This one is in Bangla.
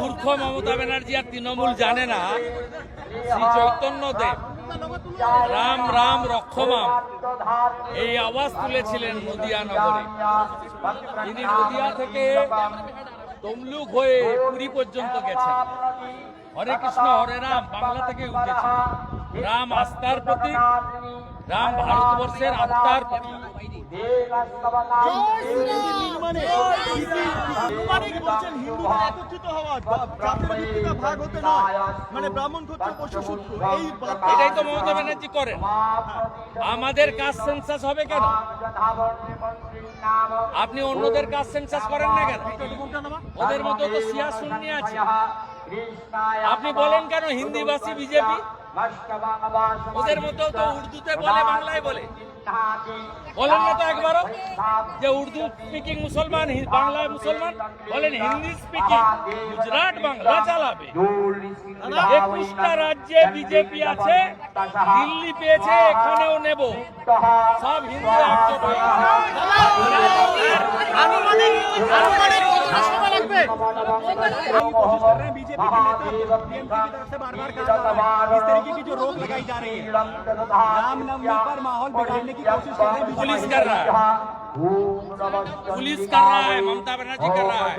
মূর্খ মমতা ব্যানার্জি আর তৃণমূল জানে না। শ্রী চৈতন্যদেব রাম রাম, রক্ষমাম। এই আওয়াজ তুলেছিলেন নদিয়া নগরে। তিনি নদিয়া থেকে তমলুক হয়ে পুরী পর্যন্ত গেছেন। হরে কৃষ্ণ, হরে রাম, বাংলা থেকে উঠেছে রাম আস্থার প্রতীক রাম ভারতবর্ষের আত্মার প্রতীক। মানে মানে এটাই তো মমতা ব্যানার্জি করেন। আমাদের কাজ সেন্সাস হবে কেন? আপনি অন্যদের কাজ সেন্সাস করেন না কেন? ওদের মতো তো সিয়া শূন্য আছে। আপনি বলেন কেন হিন্দিভাষী বিজেপি? ওদের মতো তো উর্দুতে বলে, বাংলায় বলে। বলেন না তো একবারও যে উর্দু স্পিকিং মুসলমান বাংলায় মুসলমান, বলেন হিন্দি স্পিকিং গুজরাট বাংলা চালাবে। একুশটা রাজ্যে বিজেপি আছে, দিল্লি পেয়েছে, এখানেও নেব। সব হিন্দু कोशिश कर रहे हैं बीजेपी के नेता की तरफ़ बार बार इस तरीके की जो रोक लगाई जा रही है माहौल की कोशिश कर रहे हैं पुलिस कर रहा है। पुलिस कर रहा है ममता बनर्जी कर रहा है।